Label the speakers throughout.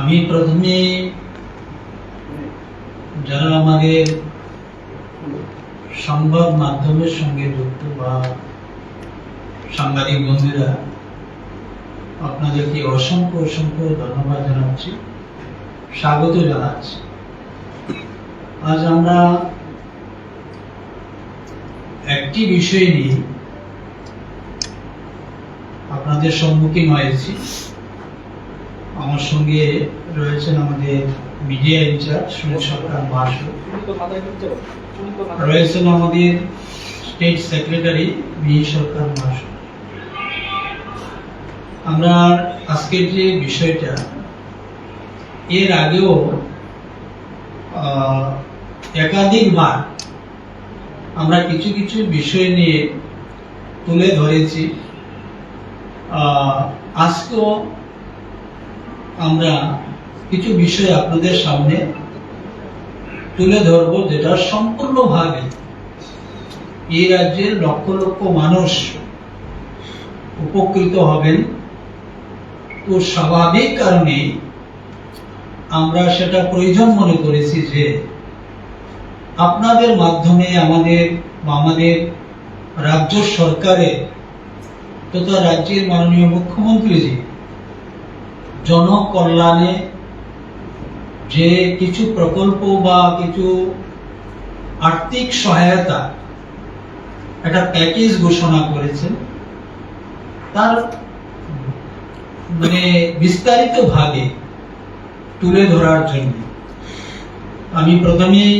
Speaker 1: আমি প্রথমে যারা আমাদের সংবাদ মাধ্যমের সঙ্গে যুক্ত বা সাংবাদিক বন্ধুরা, আপনাদেরকে অসংখ্য অসংখ্য ধন্যবাদ জানাচ্ছি, স্বাগত জানাচ্ছি। আজ আমরা একটি বিষয় নিয়ে আপনাদের সম্মুখীন হয়েছি। আমার সঙ্গে রয়েছেন আমাদের মিডিয়া ইনচার্জ সুনীল সরকার মহাশয়। রয়েছেন আমাদের স্টেট সেক্রেটারি মিহি সরকার মহাশয়। আমরা আজকের যে বিষয়টা, এর আগেও একাধিকবার আমরা কিছু কিছু বিষয় নিয়ে তুলে ধরেছি। আজকেও আমরা কিছু বিষয় আপনাদের সামনে তুলে ধরব যেটা সম্পূর্ণভাবে এই রাজ্যের লক্ষ লক্ষ মানুষ উপকৃত হবেন তো স্বাভাবিক কারণে আমরা সেটা প্রয়োজন মনে করেছি যে আপনাদের মাধ্যমে আমাদের আমাদের রাজ্য সরকারের তথা রাজ্যের মাননীয় মুখ্যমন্ত্রীজি জনকল্যাণে যে কিছু প্রকল্প বা কিছু আর্থিক সহায়তা একটা প্যাকেজ ঘোষণা করেছেন তার মানে বিস্তারিত ভাবে তুলে ধরার জন্য আমি প্রথমেই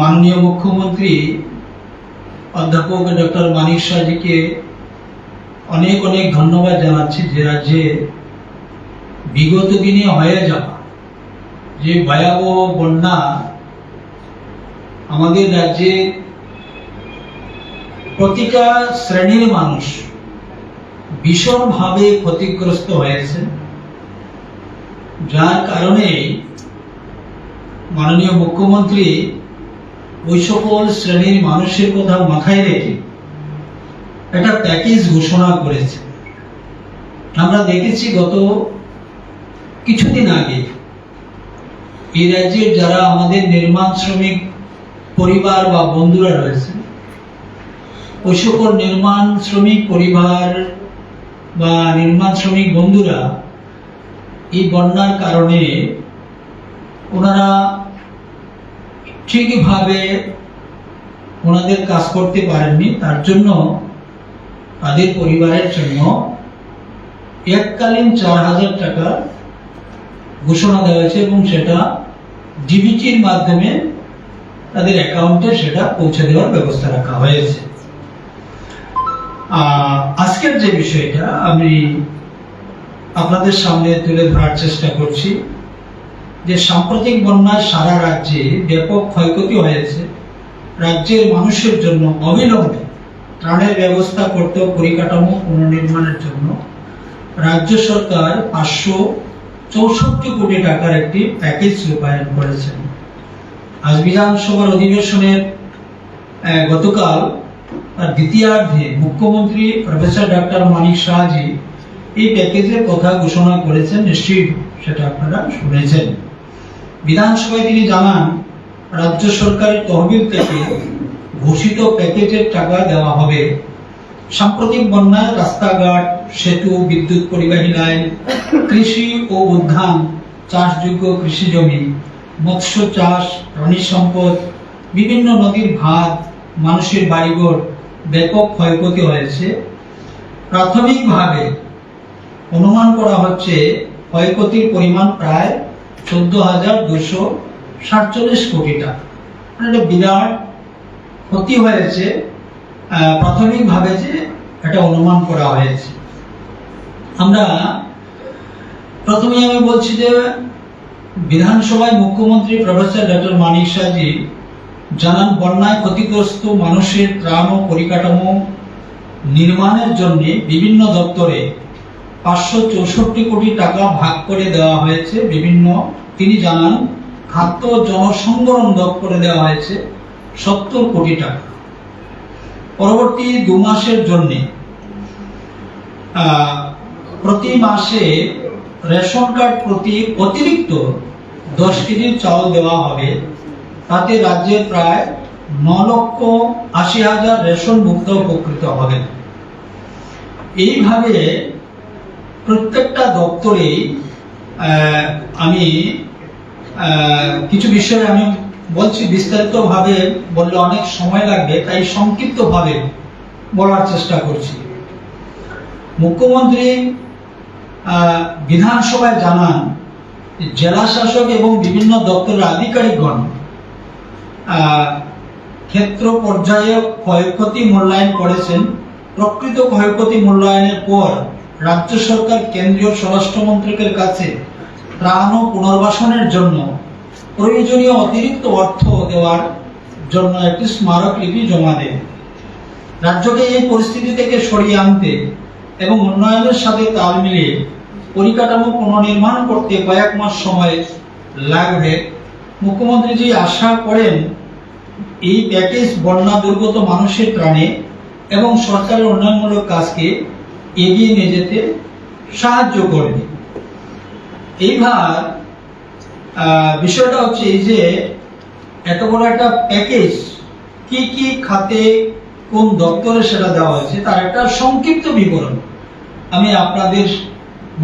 Speaker 1: মাননীয় মুখ্যমন্ত্রী অধ্যাপক ডক্টর মানিক শাহজিকে অনেক অনেক ধন্যবাদ জানাচ্ছি যে রাজ্যে বিগত দিনে হয়ে যাওয়া যে ভয়াবহ বন্যা আমাদের রাজ্যে প্রতিটা শ্রেণির মানুষ ভীষণভাবে ক্ষতিগ্রস্ত হয়েছে, যার কারণে মাননীয় মুখ্যমন্ত্রী ওই সকল শ্রেণির মানুষের কথা মাথায় রেখে একটা প্যাকেজ ঘোষণা করেছে। আমরা দেখেছি গত কিছুদিন আগে এই রাজ্যের যারা আমাদের নির্মাণ শ্রমিক পরিবার বা বন্ধুরা রয়েছে ওই সকল নির্মাণ শ্রমিক পরিবার বা নির্মাণ শ্রমিক বন্ধুরা, এই বন্যার কারণে ওনারা ঠিকভাবে ওনাদের কাজ করতে পারেননি। তার জন্য তাদের পরিবারের জন্য এককালীন চার হাজার টাকা ঘোষণা দেওয়া হয়েছে এবং সেটা ডিবিটির মাধ্যমে তাদের অ্যাকাউন্টে সেটা পৌঁছে দেওয়ার ব্যবস্থা রাখা হয়েছে। আজকের যে বিষয়টা, আমি আপনাদের সামনে তুলে ধরার চেষ্টা করছি যে সাম্প্রতিক বন্যায় সারা রাজ্যে ব্যাপক ক্ষয়ক্ষতি হয়েছে। রাজ্যের মানুষের জন্য অবিলম্বে ত্রাণের ব্যবস্থা করতে পরিকাঠামো পুনর্নির্মাণের জন্য রাজ্য সরকার পাঁচশো চৌষট্টি কোটি টাকার একটি প্যাকেজ রূপায়ণ করেছেন। আজ বিধানসভার অধিবেশনের গতকাল তার দ্বিতীয়ার্ধে মুখ্যমন্ত্রী প্রফেসর ডক্টর মানিক শাহজি এই প্যাকেজের কথা ঘোষণা করেছেন। নিশ্চয়ই সেটা আপনারা শুনেছেন। বিধানসভায় তিনি জানান, রাজ্য সরকারের তহবিল থেকে ঘোষিত প্যাকেজের টাকা দেওয়া হবে। সাম্প্রতিক বন্যায় রাস্তাঘাট, সেতু, বিদ্যুৎ পরিবাহী লাইন, কৃষি ও উদ্যান, চাষযোগ্য কৃষি জমি, মৎস্য চাষ, প্রাণী সম্পদ, বিভিন্ন নদীর ভাত মানুষের বাড়িঘর ব্যাপক ক্ষয়ক্ষতি হয়েছে। প্রাথমিকভাবে অনুমান করা হচ্ছে ক্ষয়ক্ষতির পরিমাণ প্রায় চোদ্দ হাজার দুশো সাতচল্লিশ কোটি টাকা। মানে বিরাট ক্ষতি হয়েছে। প্রাথমিকভাবে যে এটা অনুমান করা হয়েছে। আমরা প্রথমে আমি বলছি যে বিধানসভায় মুখ্যমন্ত্রী প্রফেসর ডক্টর মানিক শাহজি জানান, বন্যায় ক্ষতিগ্রস্ত মানুষের ত্রাণ ও পরিকাঠামো নির্মাণের জন্য বিভিন্ন দপ্তরে পাঁচশো চৌষট্টি কোটি টাকা ভাগ করে দেওয়া হয়েছে। বিভিন্ন, তিনি জানান, খাদ্য জনসংবরণ দপ্তরে দেওয়া হয়েছে সত্তর কোটি টাকা। পরবর্তী দু মাসের জন্য প্রতি মাসে রেশন কার্ড প্রতি অতিরিক্ত দশ কেজি চাউল দেওয়া হবে। তাতে রাজ্যের প্রায় ন লক্ষ আশি হাজার রেশন মুক্ত উপকৃত হবেন। এইভাবে প্রত্যেকটা দপ্তরে আহ, আমি কিছু বিষয়ে আমি বলছি, বিস্তারিতভাবে বললে অনেক সময় লাগবে, তাই সংক্ষিপ্তভাবে বলার চেষ্টা করছি। মুখ্যমন্ত্রী বিধানসভায় জানান, জেলা শাসক এবং বিভিন্ন দপ্তরের আধিকারিকগণ ক্ষেত্র পর্যায়ে ক্ষয়ক্ষতি মূল্যায়ন করেছেন। প্রকৃত ক্ষয়ক্ষতি মূল্যায়নের পর রাজ্য সরকার কেন্দ্রীয় স্বরাষ্ট্রমন্ত্রকের কাছে ত্রাণ ও পুনর্বাসনের জন্য প্রয়োজনীয় অতিরিক্ত অর্থ দেওয়ার জন্য একটি স্মারকলিপি জমা দেয়। রাজ্যকে এই পরিস্থিতি থেকে সরিয়ে আনতে এবং উন্নয়নের সাথে তাল মিলিয়ে পরিকাঠামো পুনর্নির্মাণ করতে কয়েক মাস সময় লাগবে। মুখ্যমন্ত্রীজি আশা করেন এই প্যাকেজ বন্যা দুর্গত মানুষের প্রাণে এবং সরকারের উন্নয়নমূলক কাজকে এগিয়ে নিয়ে যেতে সাহায্য করবে। আহ, বিষয়টা হচ্ছে এই যে এত বড় একটা প্যাকেজ কি কি খাতে কোন দপ্তরে সেটা দেওয়া হয়েছে, তার একটা সংক্ষিপ্ত বিবরণ আমি আপনাদের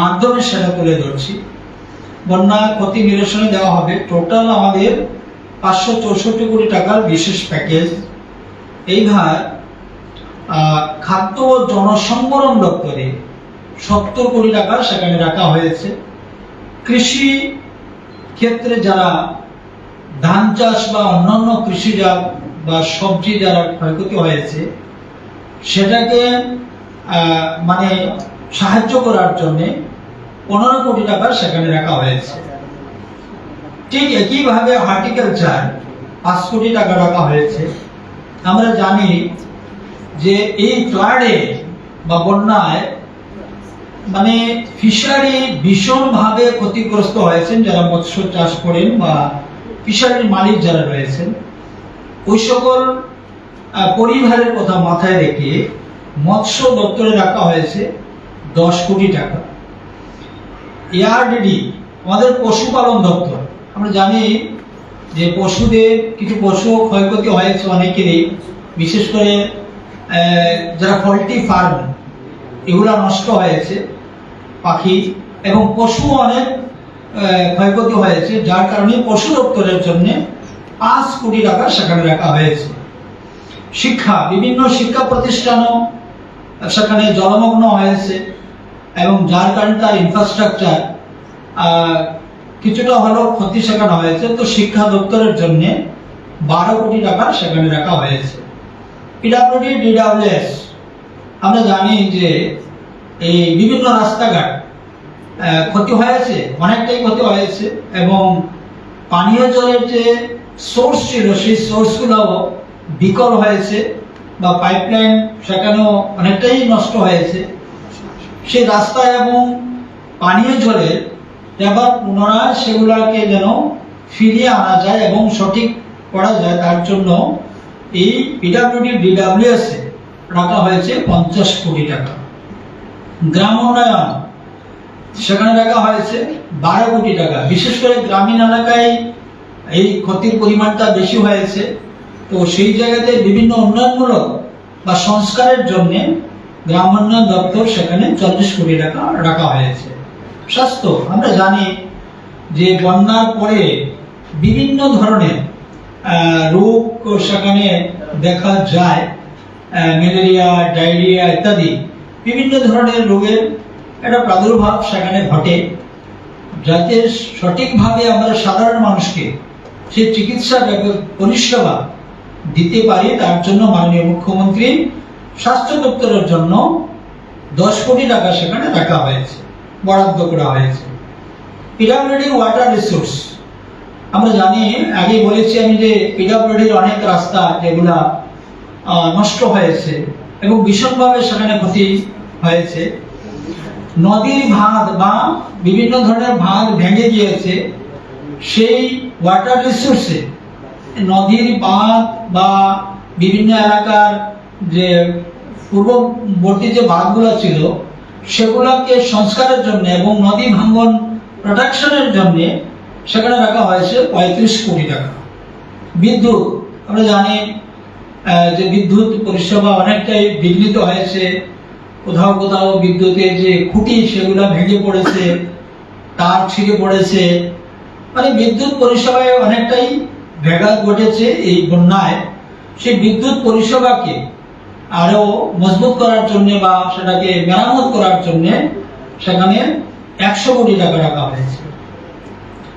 Speaker 1: মাধ্যমে সেটা তুলে ধরছি। বন্যা ক্ষতি নিরসনে দেওয়া হবে। টোটাল আমাদের পাঁচশো চৌষট্টি কোটি টাকার বিশেষ প্যাকেজ এইবার খাদ্য ও জনসংবরণ দপ্তরে সত্তর কোটি টাকা সেখানে রাখা হয়েছে। কৃষি ক্ষেত্রে যারা ধান চাষ বা অন্যান্য কৃষিজাত বা সবজি যারা ক্ষয়ক্ষতি হয়েছে, সেটাকে মানে সাহায্য করার জন্য পনেরো কোটি টাকা সেখানে রাখা হয়েছে। ঠিক একইভাবে হর্টিকালচার পাঁচ কোটি টাকা রাখা হয়েছে। আমরা জানি যে এই ফ্লাডে বা বন্যায় মানে ফিশারি ভীষণভাবে ক্ষতিগ্রস্ত হয়েছেন যারা মৎস্য চাষ করেন বা ফিশারির মালিক যারা রয়েছেন। ওই সকল পরিবারের কথা মাথায় রেখে মৎস্য দপ্তরে রাখা হয়েছে দশ কোটি টাকা। এআরডিডি, আমাদের পশুপালন দপ্তর, আমরা জানি যে পশুদের, কিছু পশু ক্ষয়ক্ষতি হয়েছে অনেকেরই, বিশেষ করে যারা পোলট্রি ফার্ম এগুলা নষ্ট হয়েছে, পাখি এবং পশু অনেক ক্ষয়ক্ষতি হয়েছে, যার কারণে পশু দপ্তরের জন্য পাঁচ কোটি টাকা সেখানে রাখা হয়েছে। শিক্ষা, বিভিন্ন শিক্ষা প্রতিষ্ঠানও সেখানে জলমগ্ন হয়েছে এবং যার কারণে তার ইনফ্রাস্ট্রাকচার কিছুটা হলেও ক্ষতি সেখানে হয়েছে। তো শিক্ষা দপ্তরের জন্য বারো কোটি টাকা সেখানে রাখা হয়েছে। পিডাব্লিউডি ডিডাব্লিউএস আমরা জানি যে এই বিভিন্ন রাস্তাঘাট ক্ষতি হয়েছে, অনেকটাই ক্ষতি হয়েছে এবং পানীয় জলের যে সোর্স ছিল, সেই সোর্সগুলো বিকল হয়েছে বা পাইপলাইন সেখানেও অনেকটাই নষ্ট হয়েছে। সেই রাস্তা এবং পানীয় জলের এবার পুনরায় সেগুলাকে যেন ফিরিয়ে আনা যায় এবং সঠিক করা যায়, তার জন্য এই পিডাব্লিউডি ডিডাব্লিউএস রাখা হয়েছে পঞ্চাশ কোটি টাকা। গ্রাম উন্নয়ন, সেখানে রাখা হয়েছে বারো কোটি টাকা। বিশেষ করে গ্রামীণ এলাকায় এই ক্ষতির পরিমাণটা বেশি হয়েছে। তো সেই জায়গাতে বিভিন্ন উন্নয়নমূলক বা সংস্কারের জন্য গ্রাম উন্নয়ন দপ্তর সেখানে চল্লিশ কোটি টাকা রাখা হয়েছে। স্বাস্থ্য, আমরা জানি যে বন্যার পরে বিভিন্ন ধরনের রোগ সেখানে দেখা যায়। ম্যালেরিয়া, ডায়রিয়া ইত্যাদি বিভিন্ন ধরনের রোগের একটা প্রাদুর্ভাব সেখানে ঘটে। যাতে সঠিকভাবে আমরা সাধারণ মানুষকে সেই চিকিৎসা পরিষেবা দিতে পারি, তার জন্য মাননীয় মুখ্যমন্ত্রী স্বাস্থ্য দপ্তরের জন্য দশ কোটি টাকা সেখানে রাখা হয়েছে, বরাদ্দ করা হয়েছে। PWD water resource. আমরা জানি আগে বলেছি আমি যে পিডাব্লিউডির অনেক রাস্তা যেগুলা নষ্ট হয়েছে এবং ভীষণভাবে সেখানে ক্ষতি হয়েছে। নদীর ভাঁধ বা বিভিন্ন ধরনের ভাঁধ ভেঙে গিয়েছে। সেই ওয়াটার রিসোর্সে নদীর বাঁধ বা বিভিন্ন এলাকার যে পূর্ববর্তী যে বাঁধগুলো ছিল, সেগুলোকে সংস্কারের জন্য এবং নদী ভাঙ্গন প্রোটেকশনের জন্য সেখানে রাখা হয়েছে পঁয়ত্রিশ কোটি টাকা। বিদ্যুৎ, আমরা জানি যে বিদ্যুৎ পরিষেবা অনেকটাই বিঘ্নিত হয়েছে। কোথাও কোথাও বিদ্যুতের যে খুঁটি, সেগুলো ভেঙে পড়েছে, তার ছিঁড়ে পড়েছে। মানে বিদ্যুৎ পরিষেবায় অনেকটাই ব্যাঘাত ঘটেছে এই বন্যায়। সেই বিদ্যুৎ পরিষেবাকে আরও মজবুত করার জন্য বা সেটাকে মেরামত করার জন্য সেখানে একশো কোটি টাকা রাখা হয়েছে।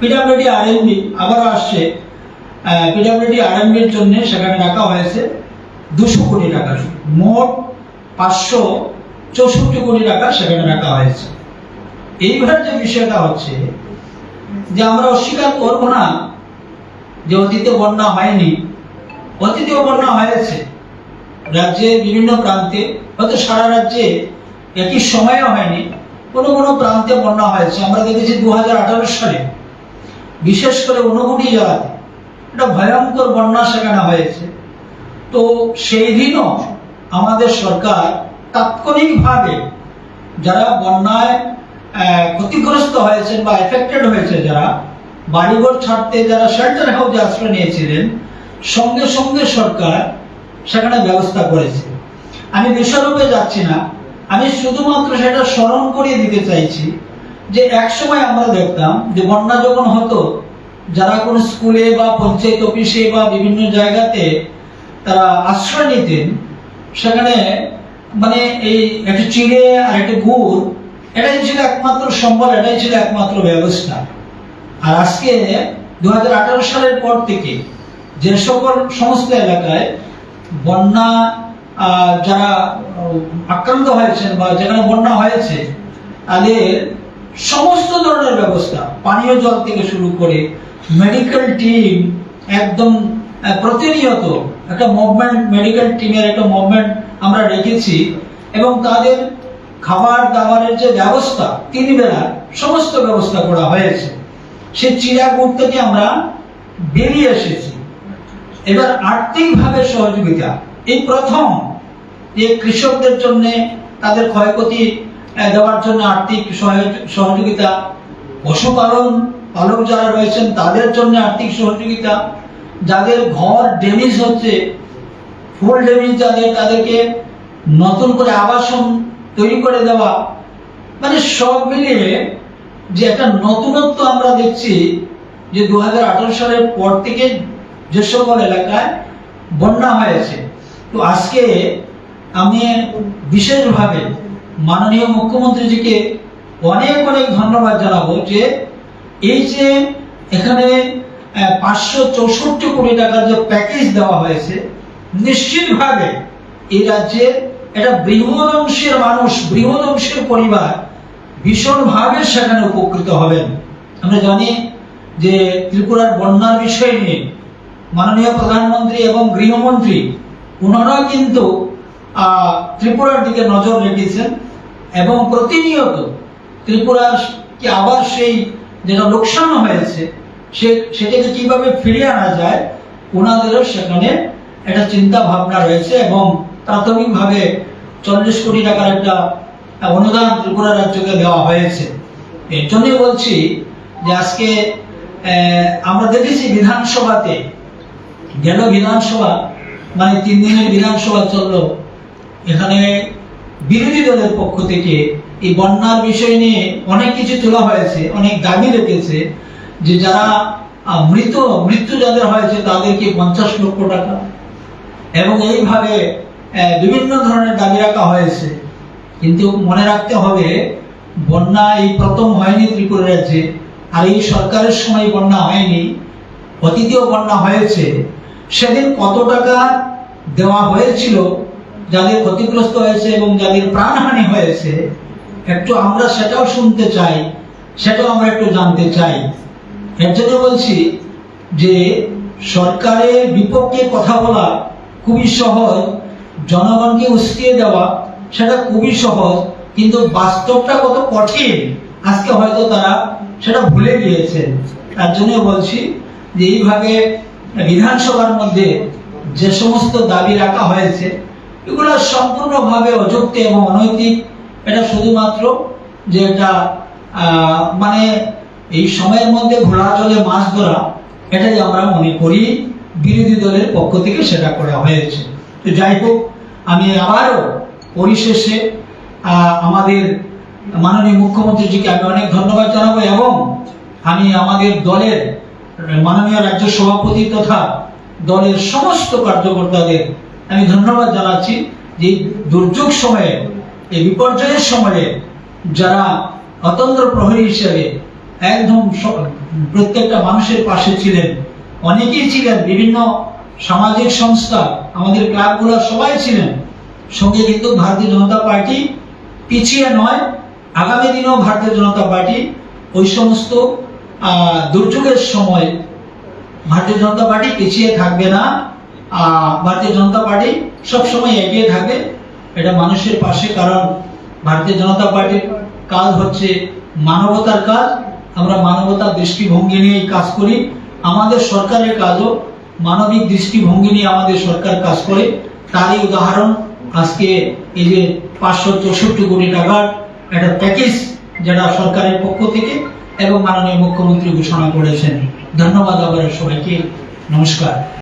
Speaker 1: পিডাব্লিউডি আরএনবি আবারও আসছে। পিডাব্লিউডি আরএনবির জন্য সেখানে রাখা হয়েছে দুশো কোটি টাকা। মোট পাঁচশো চৌষট্টি কোটি টাকা সেখানে রাখা হয়েছে। এইবার যে বিষয়টা হচ্ছে, যে আমরা অস্বীকার করব না যে অতীতে বন্যা হয়নি। অতীতেও বন্যা হয়েছে। রাজ্যের বিভিন্ন প্রান্তে, হয়তো সারা রাজ্যে একই সময়ও হয়নি। কোনো কোনো প্রান্তে বন্যা হয়েছে। আমরা দেখেছি দু হাজার আঠারো সালে, বিশেষ করে ঊনকোটি জেলাতে। একটা ভয়ঙ্কর বন্যা সেখানে হয়েছে। তো সেই দিনও আমাদের সরকার তাৎক্ষণিকভাবে যারা বন্যায় ক্ষতিগ্রস্ত হয়েছেন বা এফেক্টেড হয়েছে যারা, বাড়িঘর ছাড়তে যারা শেল্টার হাউসে আশ্রয় নিয়েছিলেন, সঙ্গে সঙ্গে সরকার সেখানে ব্যবস্থা করেছে। আমি বিশ্বরূপে যাচ্ছি না। আমি শুধুমাত্র সেটা স্মরণ করিয়ে দিতে চাইছি যে এক সময় আমরা দেখতাম যে বন্যা যখন হতো যারা কোনো স্কুলে বা পঞ্চায়েত অফিসে বা বিভিন্ন জায়গাতে তারা আশ্রয় নিতেন, সেখানে মানে এই একটা চিড়ে আর একটা গুড়, এটাই ছিল একমাত্র সম্বল, এটাই ছিল একমাত্র ব্যবস্থা। আর আজকে দু হাজার আঠারো সালের পর থেকে যে সকল সমস্ত এলাকায় বন্যা যারা আক্রান্ত হয়েছেন বা যেখানে বন্যা হয়েছে, তাদের সমস্ত ধরনের ব্যবস্থা, পানীয় জল থেকে শুরু করে মেডিকেল টিম একদম প্রতিনিয়ত একটা মুভমেন্ট মেডিকেল টিমের একটা মুভমেন্ট আমরা রেখেছি এবং তাদের খাবার দাবারের যে ব্যবস্থা, তিন বেলা সমস্ত ব্যবস্থা করা হয়েছে। সে চিড়াগুড় থেকে আমরা বেরিয়ে এসেছি। এবার আর্থিকভাবে সহযোগিতা। এই প্রথম যে কৃষকদের জন্য, তাদের ক্ষয়ক্ষতি দেওয়ার জন্য আর্থিক সহায়- সহযোগিতা, পশুপালন পালক যারা রয়েছেন, তাদের জন্য আর্থিক সহযোগিতা, যাদের ঘর ড্যামেজ হচ্ছে ফুল ড্যামেজ যাদের, তাদেরকে নতুন করে আবাসন তৈরি করে দেওয়া। মানে সব মিলিয়ে যে একটা নতুনত্ব আমরা দেখছি, যে দু সালের পর থেকে যে সকল এলাকায় বন্যা হয়েছে। তো আজকে আমি বিশেষভাবে মাননীয় মুখ্যমন্ত্রীজিকে অনেক অনেক ধন্যবাদ জানাব যে এই যে এখানে পাঁচশো চৌষট্টি কোটি টাকার যে প্যাকেজ দেওয়া হয়েছে, নিশ্চিতভাবে এই রাজ্যের একটা বৃহৎ অংশের মানুষ, বৃহৎ অংশের পরিবার ভীষণভাবে সেখানে উপকৃত হবেন। আমরা জানি যে ত্রিপুরার বন্যার বিষয় নিয়ে মাননীয় প্রধানমন্ত্রী এবং গৃহমন্ত্রী ওনারা কিন্তু ত্রিপুরার দিকে নজর রেখেছেন এবং প্রতিনিয়ত ত্রিপুরার কি আবার সেই যেটা লোকসান হয়েছে, সে, সেটাকে কীভাবে ফিরিয়ে আনা যায়, ওনাদেরও সেখানে একটা চিন্তা ভাবনা রয়েছে এবং প্রাথমিকভাবে চল্লিশ কোটি টাকার একটা অনুদান ত্রিপুরা রাজ্যকে দেওয়া হয়েছে। এর জন্যই বলছি যে আজকে আমরা দেখেছি বিধানসভাতে গেল বিধানসভা মানে তিন দিনের বিধানসভা চলল। এখানে বিরোধী দলের পক্ষ থেকে এই বন্যার বিষয় নিয়ে অনেক কিছু তোলা হয়েছে, অনেক দাবি রেখেছে যে যারা মৃত, মৃত্যু যাদের হয়েছে তাদেরকে পঞ্চাশ লক্ষ টাকা। এবং এইভাবে বিভিন্ন ধরনের দাবি রাখা হয়েছে। কিন্তু মনে রাখতে হবে, বন্যা এই প্রথম হয়নি ত্রিপুরা রাজ্যে, আর এই সরকারের সময় বন্যা হয়নি। অতীতেও বন্যা হয়েছে। সেদিন কত টাকা দেওয়া হয়েছিল, যাদের ক্ষতিগ্রস্ত হয়েছে এবং যাদের প্রাণহানি হয়েছে একটু আমরা সেটাও শুনতে চাই, সেটাও আমরা একটু জানতে চাই। এর জন্য বলছি যে সরকারের বিপক্ষে কথা বলা খুবই সহজ, জনগণকে উস্কিয়ে দেওয়া সেটা খুবই সহজ, কিন্তু বাস্তবটা কত কঠিন, আজকে হয়তো তারা সেটা ভুলে গিয়েছেন। তার জন্য বলছি যে এইভাবে বিধানসভার মধ্যে যে সমস্ত দাবি রাখা হয়েছে, এগুলো সম্পূর্ণভাবে অযুক্তি এবং অনৈতিক এটা শুধুমাত্র যে এটা মানে এই সময়ের মধ্যে ঘোড়া জলে মাছ ধরা, এটাই আমরা মনে করি বিরোধী দলের পক্ষ থেকে সেটা করা হয়েছে। তো যাই হোক, আমি আবারও পরিশেষে আমাদের মাননীয় মুখ্যমন্ত্রীজিকে আমি অনেক ধন্যবাদ জানাব এবং আমি আমাদের দলের মাননীয় রাজ্য সভাপতি তথা দলের সমস্ত কার্যকর্তাদের আমি ধন্যবাদ জানাচ্ছি যে দুর্যোগ সময়ে এই বিপর্যয়ের সময়ে যারা অতন্ত্র প্রহরী হিসেবে একদম প্রত্যেকটা মানুষের পাশে ছিলেন, অনেকেই ছিলেন, বিভিন্ন সামাজিক সংস্থা, আমাদের ক্লাবগুলো সবাই ছিলেন। সঙ্গে কিন্তু ভারতীয় জনতা পার্টি পিছিয়ে নয়, আগামী দিনেও ভারতীয় জনতা পার্টি ওই সমস্ত দুর্যোগের সময় ভারতীয় জনতা পার্টি পিছিয়ে থাকবে না ভারতীয় জনতা পার্টি সবসময় এগিয়ে থাকবে। এটা মানুষের পাশে, কারণ ভারতীয় জনতা পার্টির কাজ হচ্ছে মানবতার কাজ। আমরা মানবতার দৃষ্টিভঙ্গি নিয়ে কাজ করি। আমাদের সরকারের কাজও মানবিক দৃষ্টিভঙ্গি নিয়ে আমাদের সরকার কাজ করে। তারই উদাহরণ, আজকে এই যে পাঁচশো চৌষট্টি কোটি টাকার একটা প্যাকেজ যেটা সরকারের পক্ষ থেকে এবং মাননীয় মুখ্যমন্ত্রী ঘোষণা করেছেন। ধন্যবাদ আবার সবাইকে। নমস্কার।